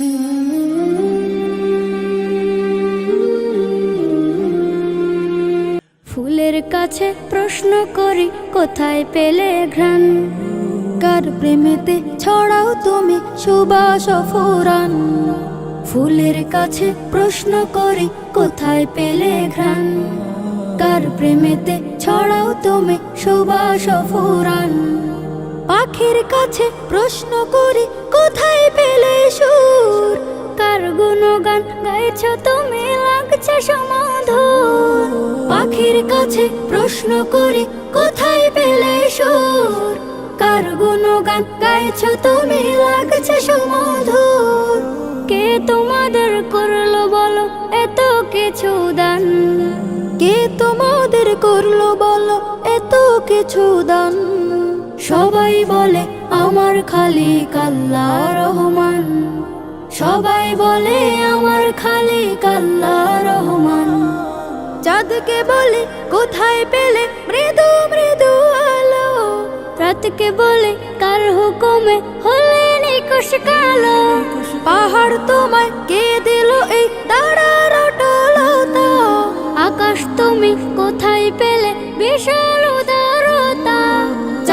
ফুলের কাছে প্রশ্ন করি, কোথায় পেলে ঘ্রাণ? কার প্রেমেতে ছড়াও তুমি সুবাস ফুরান ফুলের কাছে প্রশ্ন করি, কোথায় পেলে ঘ্রাণ? কার প্রেমেতে ছড়াও তুমি সুবাস ফুরান পাখির কাছে প্রশ্ন করি কোথায় পেলে সুর? কার গুণগান গাইছ তুমি? লাগছে সমাধুর। পাখির কাছে প্রশ্ন করি, কোথায় পেলে সুর? কার গুণগান গাইছ তুমি? লাগছে সমাধুর। কে তোমাদের করল বলো? এত কিছু দান। কে তোমাদের করল বলো? এত কিছু দান। সবাই বলে, আমার খালি কাল্লা রহমান। সবাই বলে, আমার খালি কাল্লা রহমান। চাঁদকে বলে, কোথায় পেলে মৃদু মৃদু আলো? রাতকে বলে, কার হুকুমে হলে নিকশ কালো? পাহাড় তোমায় কে দিল এই দাঁড়ার আকাশ তুমি কোথায় পেলে বিশাল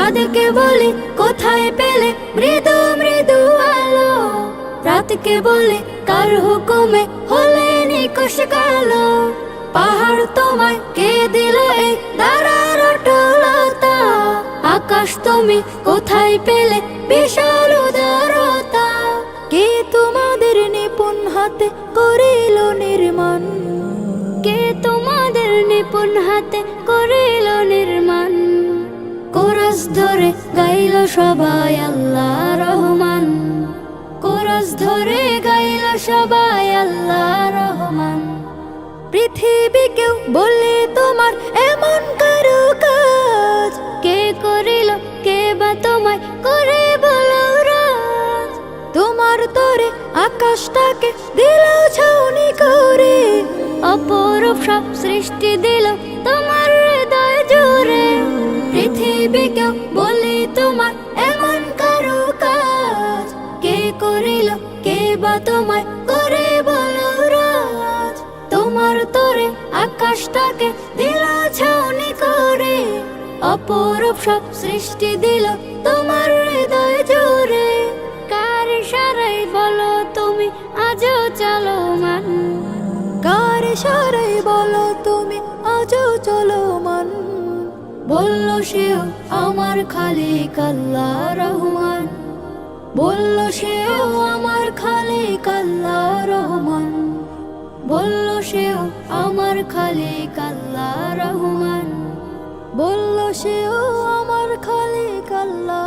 চাঁদকে বলে, কোথায় পেলে মৃদু মৃদু আলো? রাতকে বলে, কার হুকুমে হলে নিকশ কালো? পাহাড় তোমায় কে দিল এই দাঁড়ার অটলতা? আকাশ তুমি কোথায় পেলে বিশাল উদারতা? কে তোমাদের নিপুণ হাতে করিল নির্মাণ? কে তোমাদের নিপুণ হাতে করিল ধরে গাইল সবাই আল্লাহ রহমান। কোরস ধরে গাইল সবাই আল্লাহ রহমান। পৃথিবীকেও বলে তোমার এমন কারও কাজ? কে করিল, কে বা তোমায় করে বলো তোমার তরে আকাশটাকে দিল ছাউনি করে। অপরূপ সব সৃষ্টি দিল তোমার কে বা তোমায় করে বলো রাজ? তোমার তরে আকাশটাকে দিল ছাউনি করে। অপরূপ সব সৃষ্টি দিল তোমার হৃদয় জুড়ে। কার সারাই বলো তুমি, আজও চলো মান কার সারাই বলো তুমি, আজও চলো মান বলল সেও আমার খালি কাল্লা রহমান। বলল, সেও আমার খালি কাল্লা রহমান। বলল, সেও আমার খালি কাল্লা রহমান। বলল, সেও আমার খালি কাল্লা